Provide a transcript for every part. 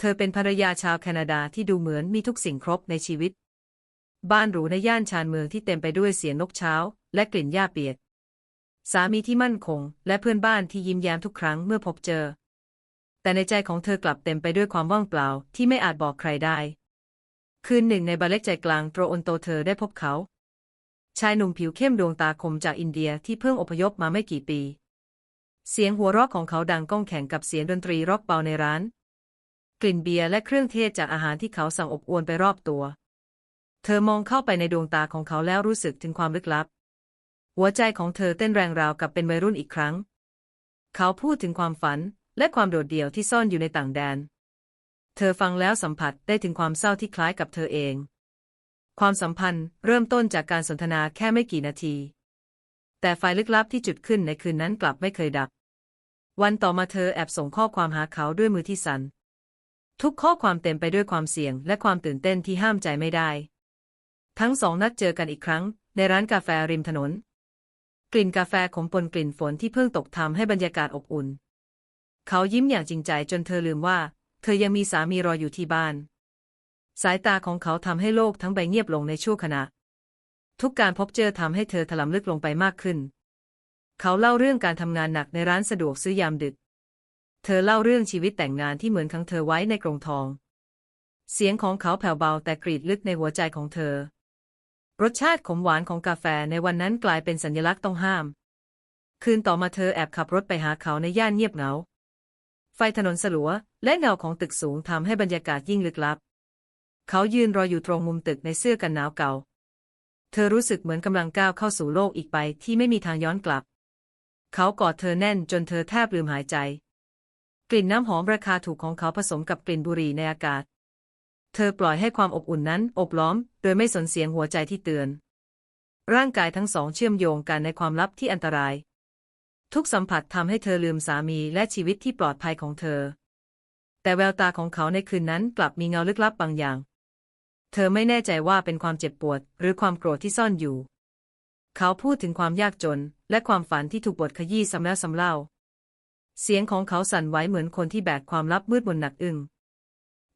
เธอเป็นภรรยาชาวแคนาดาที่ดูเหมือนมีทุกสิ่งครบในชีวิต บ้านหรูในย่านชานเมืองที่เต็มไปด้วยเสียงนกเช้า และกลิ่นหญ้าเปียก สามีที่มั่นคง และเพื่อนบ้านที่ยิ้มแย้มทุกครั้งเมื่อพบเจอ แต่ในใจของเธอกลับเต็มไปด้วยความว่างเปล่าที่ไม่อาจบอกใครได้ คืนหนึ่งในบาร์เล็กใจกลางโตรอนโตเธอได้พบเขา ชายหนุ่มผิวเข้มดวงตาคมจากอินเดียที่เพิ่งอพยพมาไม่กี่ปี เสียงหัวเราะของเขาดังก้องแข่งกับเสียงดนตรีร็อกเบาในร้าน กลิ่นเบียร์และเครื่องเทศจากอาหารที่เขาสั่งอบอวลไปรอบตัว เธอมองเข้าไปในดวงตาของเขาแล้วรู้สึกถึงความลึกลับ หัวใจของเธอเต้นแรงราวกับเป็นวัยรุ่นอีกครั้ง เขาพูดถึงความฝันและความโดดเดี่ยวที่ซ่อนอยู่ในต่างแดน เธอฟังแล้วสัมผัสได้ถึงความเศร้าที่คล้ายกับเธอเอง ความสัมพันธ์เริ่มต้นจากการสนทนาแค่ไม่กี่นาที แต่ไฟลึกลับที่จุดขึ้นในคืนนั้นกลับไม่เคยดับ วันต่อมาเธอแอบส่งข้อความหาเขาด้วยมือที่สั่น ทุกข้อความเต็มไปด้วยความเสี่ยงและความตื่นเต้นที่ห้ามใจไม่ได้ ทั้งสองนัดเจอกันอีกครั้ง ในร้านกาแฟริมถนน กลิ่นกาแฟขมปนกลิ่นฝนที่เพิ่งตกทำให้บรรยากาศอบอุ่น เขายิ้มอย่างจริงใจจนเธอลืมว่า เธอยังมีสามีรออยู่ที่บ้าน สายตาของเขาทำให้โลกทั้งใบเงียบลงในชั่วขณะ ทุกการพบเจอทำให้เธอถลำลึกลงไปมากขึ้น เขาเล่าเรื่องการทำงานหนักในร้านสะดวกซื้อยามดึก เธอเล่าเรื่องชีวิตแต่งงานที่เหมือนครั้งเธอไว้ในกรงทอง เสียงของเขาแผ่วเบาแต่กรีดลึกในหัวใจของเธอ รสชาติขมหวานของกาแฟในวันนั้นกลายเป็นสัญลักษณ์ต้องห้าม คืนต่อมาเธอแอบขับรถไปหาเขาในย่านเงียบเหงา ไฟถนนสลัวและเงาของตึกสูงทำให้บรรยากาศยิ่งลึกลับ เขายืนรออยู่ตรงมุมตึกในเสื้อกันหนาวเก่า เธอรู้สึกเหมือนกำลังก้าวเข้าสู่โลกอีกใบที่ไม่มีทางย้อนกลับ เขากอดเธอแน่นจนเธอแทบลืมหายใจ กลิ่นน้ำหอมราคาถูกของเขาผสมกับกลิ่นบุหรี่ในอากาศ เธอปล่อยให้ความอบอุ่นนั้นอบล้อม โดยไม่สนเสียงหัวใจที่เตือน ร่างกายทั้งสองเชื่อมโยงกันในความลับที่อันตราย ทุกสัมผัสทำให้เธอลืมสามีและชีวิตที่ปลอดภัยของเธอ แต่แววตาของเขาในคืนนั้นกลับมีเงาลึกลับบางอย่าง เธอไม่แน่ใจว่าเป็นความเจ็บปวด หรือความโกรธที่ซ่อนอยู่ เขาพูดถึงความยากจน และความฝันที่ถูกบดขยี้ซ้ำแล้วซ้ำเล่า เสียงของเขาสั่นไหวเหมือนคนที่แบกความลับมืดมนหนักอึ้ง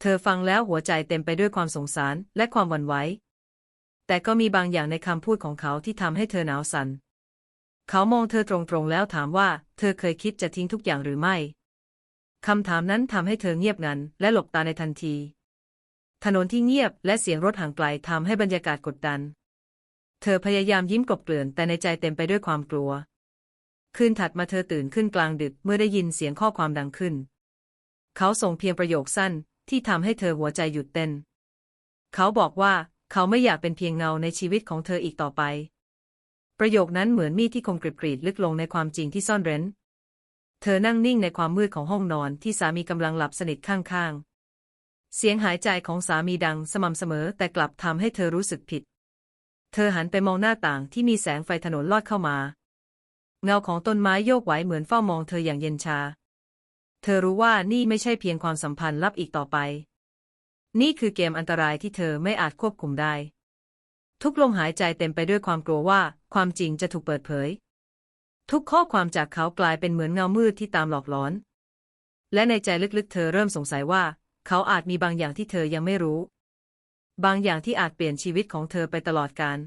เธอฟังแล้วหัวใจเต็มไปด้วยความสงสารและความหวั่นไหว แต่ก็มีบางอย่างในคำพูดของเขาที่ทำให้เธอหนาวสัน่น เขามองเธอตรงๆแล้วถามว่า เธอเคยคิดจะทิ้งทุกอย่างหรือไม่ คำถามนั้นทำให้เธอเงียบงันและหลบตาในทันที ถนนที่เงียบและเสียงรถห่างไกลทำให้บรรยากาศกดดัน เธอพยายามยิ้มกลบเกลื่อนแต่ในใจเต็มไปด้วยความกลัว คืนถัดมาเธอตื่นขึ้นกลางดึกเมื่อได้ยินเสียงข้อความดังขึ้น เขาส่งเพียงประโยคสั้นที่ทำให้เธอหัวใจหยุดเต้น เขาบอกว่าเขาไม่อยากเป็นเพียงเงาในชีวิตของเธออีกต่อไป ประโยคนั้นเหมือนมีดที่คมกริบกรีดลึกลงในความจริงที่ซ่อนเร้น เธอนั่งนิ่งในความมืดของห้องนอนที่สามีกำลังหลับสนิทข้างๆ เสียงหายใจของสามีดังสม่ำเสมอแต่กลับทำให้เธอรู้สึกผิด เธอหันไปมองหน้าต่างที่มีแสงไฟถนนลอดเข้ามา เงาของต้นไม้โยกไหวเหมือนเฝ้ามองเธออย่างเย็นชา เธอรู้ว่านี่ไม่ใช่เพียงความสัมพันธ์ลับอีกต่อไป นี่คือเกมอันตรายที่เธอไม่อาจควบคุมได้ ทุกลมหายใจเต็มไปด้วยความกลัวว่าความจริงจะถูกเปิดเผย ทุกข้อความจากเขากลายเป็นเหมือนเงามืดที่ตามหลอกหลอน และในใจลึกๆ เธอเริ่มสงสัยว่า เขาอาจมีบางอย่างที่เธอยังไม่รู้ บางอย่างที่อาจเปลี่ยนชีวิตของเธอไปตลอดกาล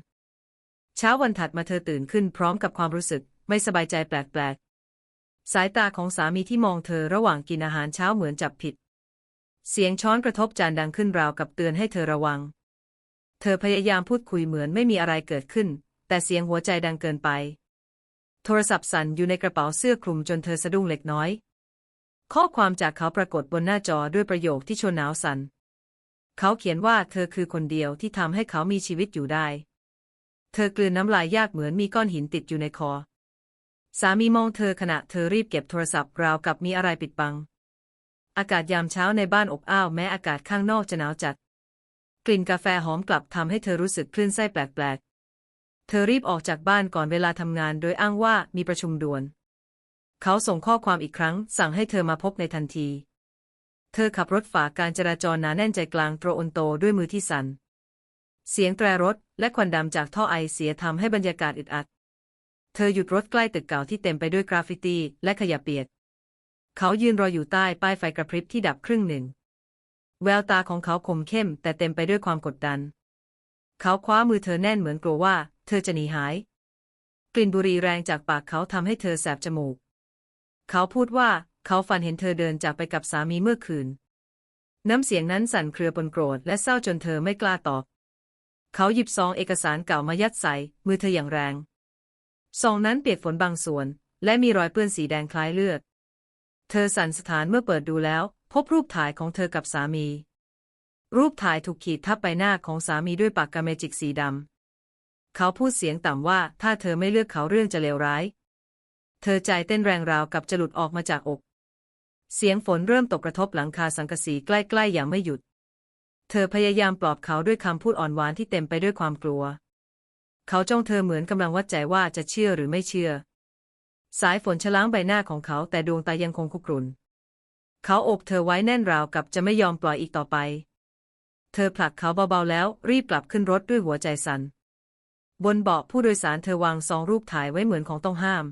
เช้าวันถัดมาเธอตื่นขึ้นพร้อมกับความรู้สึก ไม่สบายใจแปลกๆ สายตาของสามีที่มองเธอระหว่างกินอาหารเช้าเหมือนจับผิด เสียงช้อนกระทบจานดังขึ้นราวกับเตือนให้เธอระวัง เธอพยายามพูดคุยเหมือนไม่มีอะไรเกิดขึ้น แต่เสียงหัวใจดังเกินไป โทรศัพท์สั่นอยู่ในกระเป๋าเสื้อคลุมจนเธอสะดุ้งเล็กน้อย ข้อความจากเขาปรากฏบนหน้าจอด้วยประโยคที่ชวนหนาวสัน่นเขาเขียนว่าเธอคือคนเดียวที่ทำให้เขามีชีวิตอยู่ได้ เธอกลืนน้ำลายยากเหมือนมีก้อนหินติดอยู่ในคอ สามีมองเธอขณะเธอรีบเก็บโทรศัพท์ราวกับมีอะไรปิดบัง อากาศยามเช้าในบ้านอบอ้าวแม้อากาศข้างนอกจะหนาวจัด กลิ่นกาแฟหอมกลับทำให้เธอรู้สึกคลื่นไส้แปลกๆ เธอรีบออกจากบ้านก่อนเวลาทำงานโดยอ้างว่ามีประชุมด่วน เขาส่งข้อความอีกครั้ง สั่งให้เธอมาพบในทันที เธอขับรถฝ่าการจราจรหนาแน่นใจกลางโตรอนโตด้วยมือที่สั่น เสียงแตรรถและควันดำจากท่อไอเสียทำให้บรรยากาศอึดอัด เธอหยุดรถใกล้ตึกเก่าที่เต็มไปด้วยกราฟฟิตี้และขยะเปียก เขายืนรออยู่ใต้ป้ายไฟกระพริบที่ดับครึ่งหนึ่ง แววตาของเขาคมเข้ม แต่เต็มไปด้วยความกดดัน เขาคว้ามือเธอแน่นเหมือนกลัวว่า เธอจะหนีหาย กลิ่นบุหรี่แรงจากปากเขาทำให้เธอแสบจมูก เขาพูดว่าเขาฝันเห็นเธอเดินจากไปกับสามีเมื่อคืน น้ำเสียงนั้นสั่นเครือปนโกรธและเศร้าจนเธอไม่กล้าตอบ เขาหยิบซองเอกสารเก่ามายัดใส่มือเธออย่างแรง ซองนั้นเปียกฝนบางส่วน และมีรอยเปื้อนสีแดงคล้ายเลือด เธอสั่นสถานเมื่อเปิดดูแล้ว พบรูปถ่ายของเธอกับสามี รูปถ่ายถูกขีดทับใบหน้าของสามีด้วยปากกาเมจิกสีดำ เขาพูดเสียงต่ำว่าถ้าเธอไม่เลือกเขาเรื่องจะเลวร้าย เธอใจเต้นแรงราวกับจะหลุดออกมาจากอก เสียงฝนเริ่มตกกระทบหลังคาสังกะสีใกล้ๆอย่างไม่หยุด เธอพยายามปลอบเขาด้วยคำพูดอ่อนหวานที่เต็มไปด้วยความกลัว เขาจ้องเธอเหมือนกำลังวัดใจว่าจะเชื่อหรือไม่เชื่อ สายฝนชะล้างใบหน้าของเขาแต่ดวงตายังคงคุกรุ่น เขาโอบเธอไว้แน่นราวกับจะไม่ยอมปล่อยอีกต่อไป เธอผลักเขาเบาๆแล้วรีบกลับขึ้นรถด้วยหัวใจสัน่น บนเบาะผู้โดยสารเธอวางซองรูปถ่ายไว้เหมือนของต้องห้าม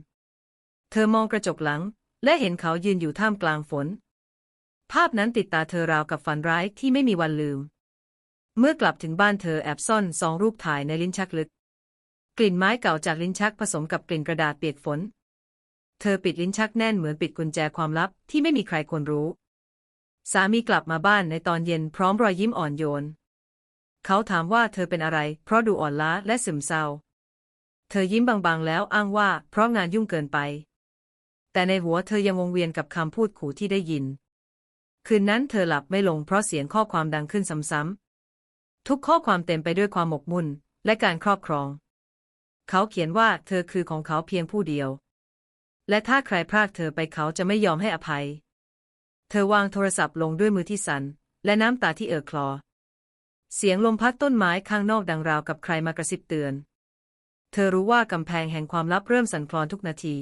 เธอมองกระจกหลัง และเห็นเขายืนอยู่ท่ามกลางฝน ภาพนั้นติดตาเธอราวกับฝันร้ายที่ไม่มีวันลืม เมื่อกลับถึงบ้านเธอแอบซ่อนซองรูปถ่ายในลิ้นชักลึก กลิ่นไม้เก่าจากลิ้นชักผสมกับกลิ่นกระดาษเปียกฝน เธอปิดลิ้นชักแน่นเหมือนปิดกุญแจความลับที่ไม่มีใครควรรู้ สามีกลับมาบ้านในตอนเย็นพร้อมรอยยิ้มอ่อนโยน เขาถามว่าเธอเป็นอะไร เพราะดูอ่อนล้าและซึมเศร้า เธอยิ้มบางๆแล้วอ้างว่าเพราะงานยุ่งเกินไป แต่ในหัวเธอยังวงเวียนกับคำพูดขู่ที่ได้ยิน คืนนั้นเธอหลับไม่ลงเพราะเสียงข้อความดังขึ้นซ้ำๆทุกข้อความเต็มไปด้วยความหมกมุ่นและการครอบครอง เขาเขียนว่าเธอคือของเขาเพียงผู้เดียว และถ้าใครพรากเธอไปเขาจะไม่ยอมให้อภัย เธอวางโทรศัพท์ลงด้วยมือที่สัน่นและน้ำตาที่เอ่อคลอ เสียงลมพัดต้นไม้ข้างนอกดังราวกับใครมากระซิบเตือน เธอรู้ว่ากำแพงแห่งความลับเริ่มสั่นคลอนทุกนาที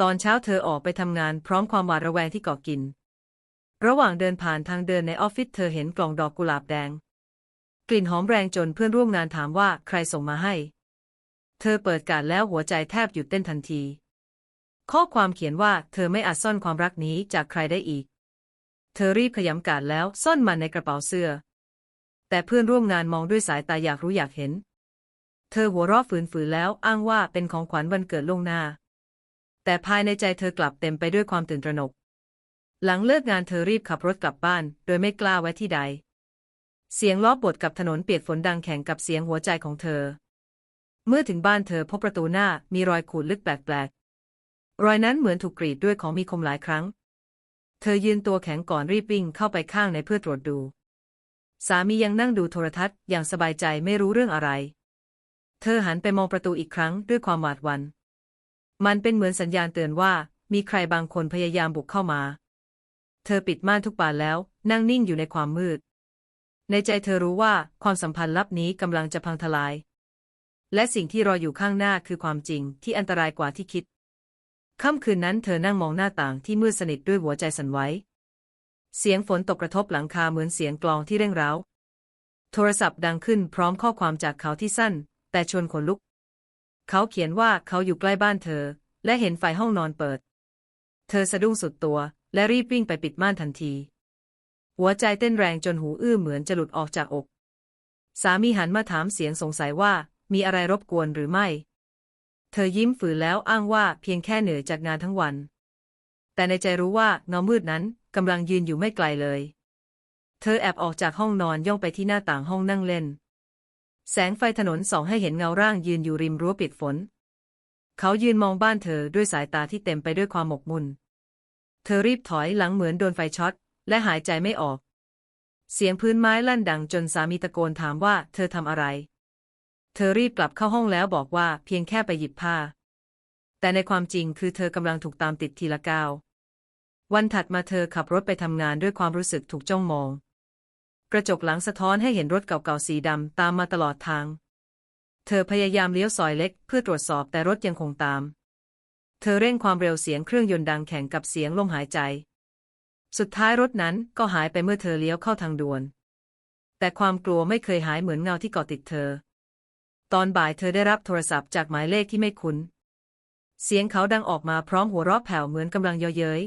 ตอนเช้าเธอออกไปทำงานพร้อมความหวาดระแวงที่ก่อกิน ระหว่างเดินผ่านทางเดินในออฟฟิศเธอเห็นกล่องดอกกุหลาบแดง กลิ่นหอมแรงจนเพื่อนร่วมงานถามว่าใครส่งมาให้ เธอเปิดการแล้วหัวใจแทบหยุดเต้นทันที ข้อความเขียนว่าเธอไม่อาจซ่อนความรักนี้จากใครได้อีก เธอรีบขยำการดแล้วซ่อนมันในกระเป๋าเสื้อ แต่เพื่อนร่วมงานมองด้วยสายตาอยากรู้อยากเห็น เธอหัวเราะฝืนๆแล้วอ้างว่าเป็นของขวัญวันเกิดล่วงหน้า แต่ภายในใจเธอกลับเต็มไปด้วยความตื่นตระหนก หลังเลิกงานเธอรีบขับรถกลับบ้าน โดยไม่กล้าแวะที่ใด เสียงล้อบดกับถนนเปียกฝนดังแข่งกับเสียงหัวใจของเธอ เมื่อถึงบ้านเธอพบประตูหน้ามีรอยขูดลึกแปลกๆ รอยนั้นเหมือนถูกกรีดด้วยของมีคมหลายครั้ง เธอยืนตัวแข็งก่อนรีบวิ่งเข้าไปข้างในเพื่อตรวจดู สามียังนั่งดูโทรทัศน์อย่างสบายใจไม่รู้เรื่องอะไร เธอหันไปมองประตูอีกครั้งด้วยความหวาดหวัน่น มันเป็นเหมือนสัญญาณเตือนว่ามีใครบางคนพยายามบุกเข้ามา เธอปิดม่านทุกบานแล้ว นั่งนิ่งอยู่ในความมืด ในใจเธอรู้ว่าความสัมพันธ์ลับนี้กำลังจะพังทลาย และสิ่งที่รออยู่ข้างหน้าคือความจริงที่อันตรายกว่าที่คิด ค่ำคืนนั้นเธอนั่งมองหน้าต่างที่มืดสนิทด้วยหัวใจสั่นไหว เสียงฝนตกกระทบหลังคาเหมือนเสียงกลองที่เร่งร้าว โทรศัพท์ดังขึ้นพร้อมข้อความจากเขาที่สั้น แต่ชวนขนลุก เขาเขียนว่าเขาอยู่ใกล้บ้านเธอ และเห็นไฟห้องนอนเปิด เธอสะดุ้งสุดตัวและรีบวิ่งไปปิดม่านทันที หัวใจเต้นแรงจนหูอื้อเหมือนจะหลุดออกจากอก สามีหันมาถามเสียงสงสัยว่า มีอะไรรบกวนหรือไม่ เธอยิ้มฝืนแล้วอ้างว่าเพียงแค่เหนื่อยจากงานทั้งวัน แต่ในใจรู้ว่าเงามืดนั้นกำลังยืนอยู่ไม่ไกลเลย เธอแอบออกจากห้องนอนย่องไปที่หน้าต่างห้องนั่งเล่น แสงไฟถนนส่องให้เห็นเงาร่างยืนอยู่ริมรั้วปิดฝน เขายืนมองบ้านเธอด้วยสายตาที่เต็มไปด้วยความหมกมุ่น เธอรีบถอยหลังเหมือนโดนไฟช็อตและหายใจไม่ออก เสียงพื้นไม้ลั่นดังจนสามีตะโกนถามว่าเธอทำอะไร เธอรีบกลับเข้าห้องแล้วบอกว่าเพียงแค่ไปหยิบผ้า แต่ในความจริงคือเธอกำลังถูกตามติดทีละก้าว วันถัดมาเธอขับรถไปทำงานด้วยความรู้สึกถูกจ้องมอง กระจกหลังสะท้อนให้เห็นรถเก่าๆสีดำตามมาตลอดทาง เธอพยายามเลี้ยวซอยเล็กเพื่อตรวจสอบแต่รถยังคงตาม เธอเร่งความเร็วเสียงเครื่องยนต์ดังแข่งกับเสียงลมหายใจ สุดท้ายรถนั้นก็หายไปเมื่อเธอเลี้ยวเข้าทางด่วนแต่ความกลัวไม่เคยหายเหมือนเงาที่เกาะติดเธอ ตอนบ่ายเธอได้รับโทรศัพท์จากหมายเลขที่ไม่คุ้น เสียงเขาดังออกมาพร้อมหัวเราะแผ่วเหมือนกำลังเยาะเย้ย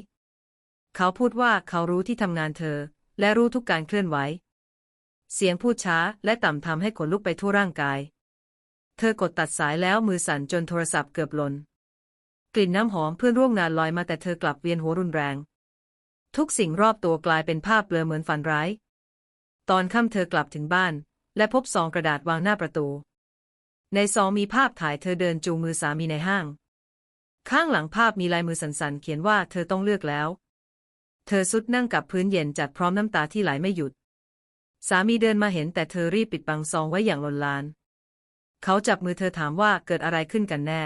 เขาพูดว่าเขารู้ที่ทำงานเธอ และรู้ทุกการเคลื่อนไหว เสียงพูดช้าและต่ำทำให้ขนลุกไปทั่วร่างกาย เธอกดตัดสายแล้วมือสั่นจนโทรศัพท์เกือบหล่น กลิ่นน้ำหอมเพื่อนร่วมงานลอยมาแต่เธอกลับเวียนหัวรุนแรง ทุกสิ่งรอบตัวกลายเป็นภาพเบลอเหมือนฝันร้าย ตอนค่ำเธอกลับถึงบ้าน และพบซองกระดาษวางหน้าประตู ในซองมีภาพถ่ายเธอเดินจูงมือสามีในห้าง ข้างหลังภาพมีลายมือสั่นๆ เขียนว่าเธอต้องเลือกแล้ว เธอสุดนั่งกับพื้นเย็นจัดพร้อมน้ำตาที่ไหลไม่หยุด สามีเดินมาเห็นแต่เธอรีบปิดบังซองไว้อย่างลนลาน เขาจับมือเธอถามว่าเกิดอะไรขึ้นกันแน่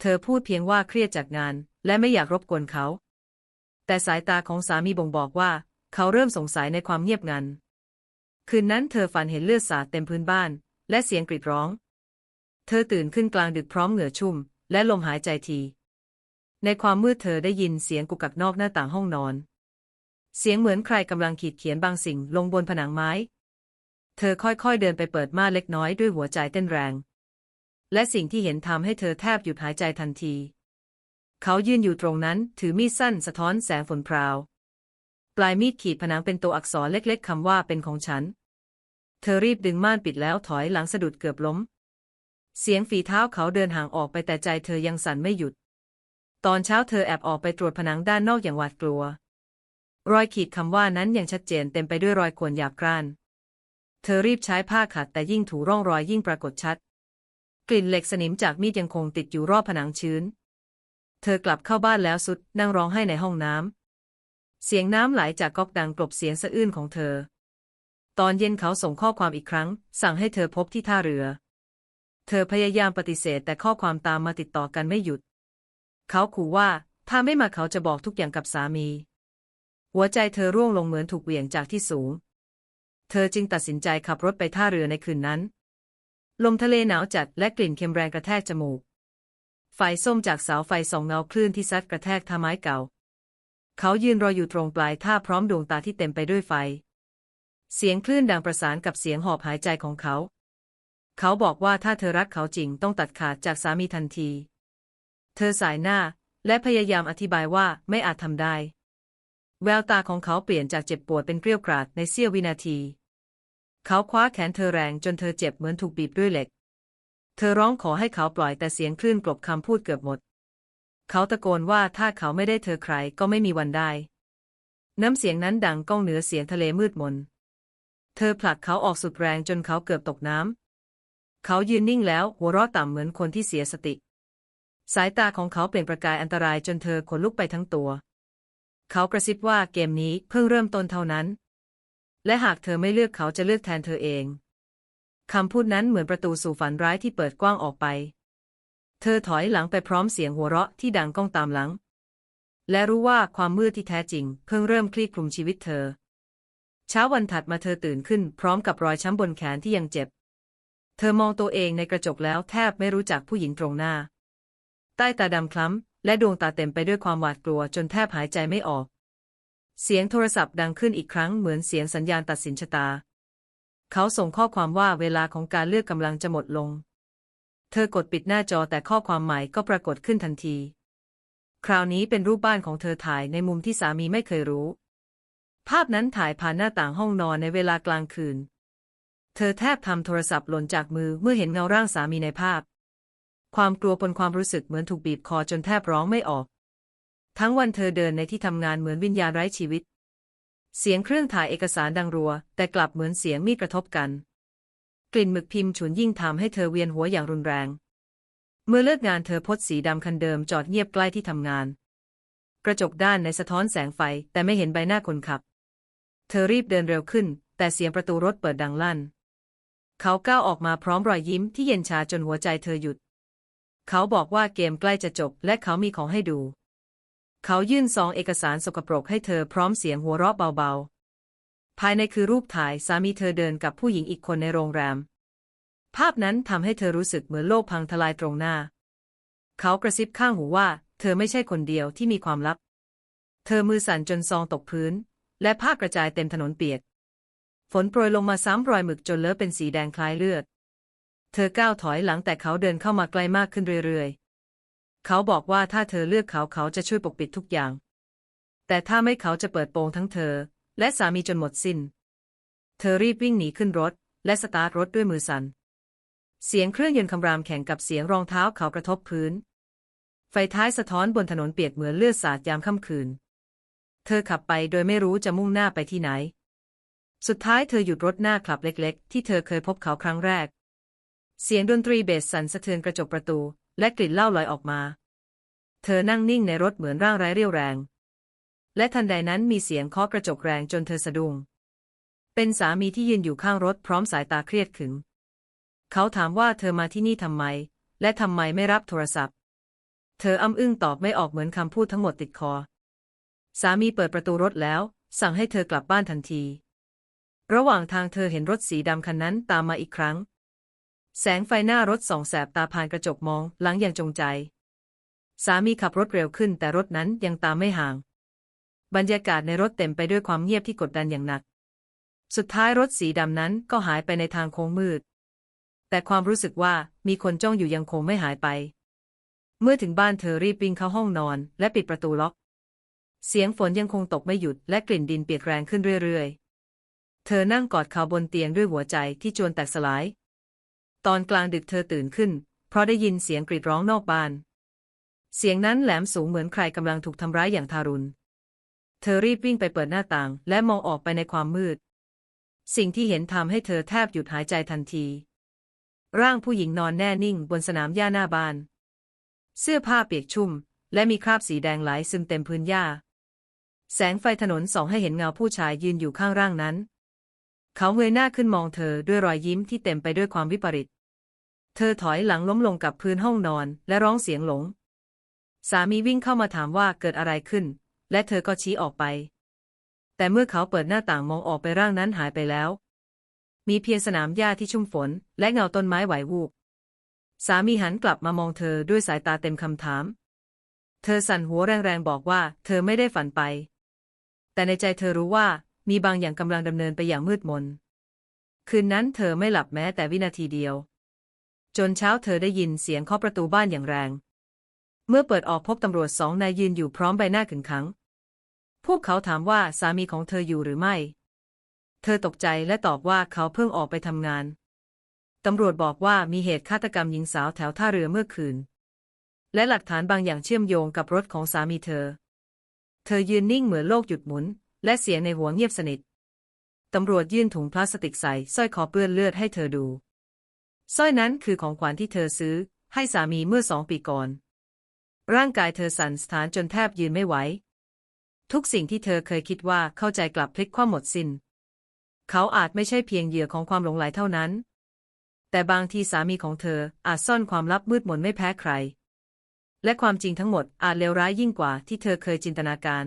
เธอพูดเพียงว่าเครียดจากงาน และไม่อยากรบกวนเขา แต่สายตาของสามีบ่งบอกว่า เขาเริ่มสงสัยในความเงียบงัน คืนนั้นเธอฝันเห็นเลือดสาดเต็มพื้นบ้าน และเสียงกรีดร้อง เธอตื่นขึ้นกลางดึกพร้อมเหงื่อชุ่ม และลมหายใจที ในความมืดเธอได้ยินเสียงกุกกักนอกหน้าต่างห้องนอน เสียงเหมือนใครกำลังขีดเขียนบางสิ่งลงบนผนังไม้ เธอค่อยๆเดินไปเปิดม่านเล็กน้อยด้วยหัวใจเต้นแรง และสิ่งที่เห็นทำให้เธอแทบหยุดหายใจทันที เขายืนอยู่ตรงนั้นถือมีดสั้นสะท้อนแสงฝนพราว ปลายมีดขีดผนังเป็นตัวอักษรเล็กๆคำว่าเป็นของฉัน เธอรีบดึงม่านปิดแล้วถอยหลังสะดุดเกือบล้ม เสียงฝีเท้าเขาเดินห่างออกไปแต่ใจเธอยังสั่นไม่หยุด ตอนเช้าเธอแอบออกไปตรวจผนังด้านนอกอย่างหวาดกลัว รอยขีดคำว่านั้นยังชัดเจนเต็มไปด้วยรอยข่วนหยาบกร้าน เธอรีบใช้ผ้าขัดแต่ยิ่งถูร่องรอยยิ่งปรากฏชัด กลิ่นเหล็กสนิมจากมีดยังคงติดอยู่รอบผนังชื้น เธอกลับเข้าบ้านแล้วสุดนั่งร้องไห้ในห้องน้ำ เสียงน้ำไหลจากก๊อกดังกลบเสียงสะอื้นของเธอ ตอนเย็นเขาส่งข้อความอีกครั้ง สั่งให้เธอพบที่ท่าเรือ เธอพยายามปฏิเสธแต่ข้อความตามมาติดต่อกันไม่หยุด เขาขู่ว่าถ้าไม่มาเขาจะบอกทุกอย่างกับสามี หัวใจเธอร่วงลงเหมือนถูกเหวี่ยงจากที่สูง เธอจึงตัดสินใจขับรถไปท่าเรือในคืนนั้น ลมทะเลหนาวจัดและกลิ่นเค็มแรงกระแทกจมูก ไฟส้มจากเสาไฟส่องเงาคลื่นที่ซัดกระแทกท่าไม้เก่า เขายืนรออยู่ตรงปลายท่าพร้อมดวงตาที่เต็มไปด้วยไฟ เสียงคลื่นดังประสานกับเสียงหอบหายใจของเขา เขาบอกว่าถ้าเธอรักเขาจริงต้องตัดขาดจากสามีทันที เธอสายหน้าและพยายามอธิบายว่าไม่อาจทำได้ แววตาของเขาเปลี่ยนจากเจ็บปวดเป็นเกลี้ยวกราดในเสี้ยววินาที เขาคว้าแขนเธอแรงจนเธอเจ็บเหมือนถูกบีบด้วยเหล็ก เธอร้องขอให้เขาปล่อยแต่เสียงคลื่นกลบคำพูดเกือบหมด เขาตะโกนว่าถ้าเขาไม่ได้เธอใครก็ไม่มีวันได้ น้ำเสียงนั้นดังก้องเหนือเสียงทะเลมืดมน เธอผลักเขาออกสุดแรงจนเขาเกือบตกน้ำ เขายืนนิ่งแล้วหัวเราะต่ำเหมือนคนที่เสียสติ สายตาของเขาเปล่งประกายอันตรายจนเธอขนลุกไปทั้งตัว เขากระซิบว่าเกมนี้เพิ่งเริ่มต้นเท่านั้น และหากเธอไม่เลือกเขาจะเลือกแทนเธอเองคำพูดนั้นเหมือนประตูสู่ฝันร้ายที่เปิดกว้างออกไป เธอถอยหลังไปพร้อมเสียงหัวเราะที่ดังก้องตามหลัง และรู้ว่าความมืดที่แท้จริง เพิ่งเริ่มคลี่คลุมชีวิตเธอ เช้าวันถัดมาเธอตื่นขึ้นพร้อมกับรอยช้ำบนแขนที่ยังเจ็บ เธอมองตัวเองในกระจกแล้วแทบไม่รู้จักผู้หญิงตรงหน้า ใต้ตาดำคล้ำ และดวงตาเต็มไปด้วยความหวาดกลัวจนแทบหายใจไม่ออก เสียงโทรศัพท์ดังขึ้นอีกครั้งเหมือนเสียงสัญญาณตัดสินชะตา เขาส่งข้อความว่าเวลาของการเลือกกำลังจะหมดลง เธอกดปิดหน้าจอแต่ข้อความใหม่ก็ปรากฏขึ้นทันที คราวนี้เป็นรูปบ้านของเธอถ่ายในมุมที่สามีไม่เคยรู้ ภาพนั้นถ่ายผ่านหน้าต่างห้องนอนในเวลากลางคืน เธอแทบทำโทรศัพท์หล่นจากมือเมื่อเห็นเงาร่างสามีในภาพ ความกลัวปนความรู้สึกเหมือนถูกบีบคอจนแทบร้องไม่ออก ทั้งวันเธอเดินในที่ทำงานเหมือนวิญญาณไร้ชีวิต เสียงเครื่องถ่ายเอกสารดังรัว แต่กลับเหมือนเสียงมีกระทบกัน กลิ่นหมึกพิมพ์ฉุนยิ่งทำให้เธอเวียนหัวอย่างรุนแรง เมื่อเลิกงานเธอพดสีดำคันเดิมจอดเงียบใกล้ที่ทำงาน กระจกด้านในสะท้อนแสงไฟแต่ไม่เห็นใบหน้าคนขับ เธอรีบเดินเร็วขึ้น แต่เสียงประตูรถเปิดดังลั่น เขาก้าวออกมาพร้อมรอยยิ้มที่เย็นชาจนหัวใจเธอหยุด เขาบอกว่าเกมใกล้จะจบและเขามีของให้ดู เขายื่นซองเอกสารสกปรกให้เธอพร้อมเสียงหัวเราะเบาๆ ภายในคือรูปถ่ายสามีเธอเดินกับผู้หญิงอีกคนในโรงแรม ภาพนั้นทำให้เธอรู้สึกเหมือนโลกพังทลายตรงหน้า เขากระซิบข้างหูว่า เธอไม่ใช่คนเดียวที่มีความลับ เธอมือสั่นจนซองตกพื้น และผ้ากระจายเต็มถนนเปียก ฝนโปรยลงมาซ้ำรอยหมึกจนเลอะเป็นสีแดงคล้ายเลือด เธอก้าวถอยหลังแต่เขาเดินเข้ามาใกล้มากขึ้นเรื่อยๆ เขาบอกว่าถ้าเธอเลือกเขาเขาจะช่วยปกปิดทุกอย่าง แต่ถ้าไม่เขาจะเปิดโปงทั้งเธอ และสามีจนหมดสิ้น เธอรีบวิ่งหนีขึ้นรถ และสตาร์ทรถด้วยมือสัน่น เสียงเครื่องยนต์คำรามแข่งกับเสียงรองเท้าเขากระทบพื้น ไฟท้ายสะท้อนบนถนนเปียกเหมือนเลือดสาดยามค่ำคืน เธอขับไปโดยไม่รู้จะมุ่งหน้าไปที่ไหน สุดท้ายเธอหยุดรถหน้าคลับเล็กๆ ที่เธอเคยพบเขาครั้งแรก เสียงดนตรีเบสสั่นสะเทือนกระจกประตู และกลิ่นเหล้าลอยออกมา เธอนั่งนิ่งในรถเหมือนร่างไร้เรี่ยวแรง และทันใดนั้นมีเสียงเคาะกระจกแรงจนเธอสะดุ้ง เป็นสามีที่ยืนอยู่ข้างรถพร้อมสายตาเครียดขึง เขาถามว่าเธอมาที่นี่ทำไม และทำไมไม่รับโทรศัพท์ เธออ้ำอึ้งตอบไม่ออกเหมือนคำพูดทั้งหมดติดคอ สามีเปิดประตูรถแล้ว สั่งให้เธอกลับบ้านทันที ระหว่างทางเธอเห็นรถสีดำคันนั้นตามมาอีกครั้ง แสงไฟหน้ารถส่องแสบตาผ่านกระจกมองหลังอย่างจงใจ สามีขับรถเร็วขึ้นแต่รถนั้นยังตามไม่ห่าง บรรยากาศในรถเต็มไปด้วยความเงียบที่กดดันอย่างหนัก สุดท้ายรถสีดำนั้นก็หายไปในทางโค้งมืด แต่ความรู้สึกว่ามีคนจ้องอยู่ยังคงไม่หายไป เมื่อถึงบ้านเธอรีบวิ่งเข้าห้องนอนและปิดประตูล็อก เสียงฝนยังคงตกไม่หยุดและกลิ่นดินเปียกแรงขึ้นเรื่อยๆ เธอนั่งกอดเขาบนเตียงด้วยหัวใจที่จวนแตกสลาย ตอนกลางดึกเธอตื่นขึ้น เพราะได้ยินเสียงกรีดร้องนอกบ้าน เสียงนั้นแหลมสูงเหมือนใครกำลังถูกทำร้ายอย่างทารุณ เธอรีบวิ่งไปเปิดหน้าต่าง และมองออกไปในความมืด สิ่งที่เห็นทำให้เธอแทบหยุดหายใจทันที ร่างผู้หญิงนอนแน่นิ่งบนสนามหญ้าหน้าบ้าน เสื้อผ้าเปียกชุ่ม และมีคราบสีแดงไหลซึมเต็มพื้นหญ้า แสงไฟถนนส่องให้เห็นเงาผู้ชายยืนอยู่ข้างร่างนั้น เขาเงยหน้าขึ้นมองเธอด้วยรอยยิ้มที่เต็มไปด้วยความวิปริต เธอถอยหลังล้มลงกับพื้นห้องนอนและร้องเสียงหลง สามีวิ่งเข้ามาถามว่าเกิดอะไรขึ้น และเธอก็ชี้ออกไป แต่เมื่อเขาเปิดหน้าต่างมองออกไปร่างนั้นหายไปแล้ว มีเพียงสนามหญ้าที่ชุ่มฝน และเงาต้นไม้ไหววูบ สามีหันกลับมามองเธอด้วยสายตาเต็มคำถาม เธอสั่นหัวแรงๆบอกว่า เธอไม่ได้ฝันไป แต่ในใจเธอรู้ว่า มีบางอย่างกำลังดำเนินไปอย่างมืดมน คืนนั้นเธอไม่หลับแม้แต่วินาทีเดียว จนเช้าเธอได้ยินเสียงเคาะประตูบ้านอย่างแรง เมื่อเปิดออกพบตำรวจสองนายยืนอยู่พร้อมใบหน้าขึงขัง พวกเขาถามว่าสามีของเธออยู่หรือไม่ เธอตกใจและตอบว่าเขาเพิ่งออกไปทำงาน ตำรวจบอกว่ามีเหตุฆาตกรรมหญิงสาวแถวท่าเรือเมื่อคืน และหลักฐานบางอย่างเชื่อมโยงกับรถของสามีเธอ เธอยืนนิ่งเหมือนโลกหยุดหมุน และเสียงในหัวเงียบสนิท ตำรวจยื่นถุงพลาสติกใส่สร้อยคอเปื้อนเลือดให้เธอดู สร้อยนั้นคือของขวัญที่เธอซื้อ ให้สามีเมื่อสองปีก่อน ร่างกายเธอสั่นสะท้านจนแทบยืนไม่ไหว ทุกสิ่งที่เธอเคยคิดว่าเข้าใจกลับพลิกคว่ำหมดสิน้น เขาอาจไม่ใช่เพียงเหยื่อของความหลงไหลเท่านั้น แต่บางทีสามีของเธออาจซ่อนความลับมืดมนไม่แพ้ใคร และความจริงทั้งหมดอาจเลวร้ายยิ่งกว่าที่เธอเคยจินตนาการ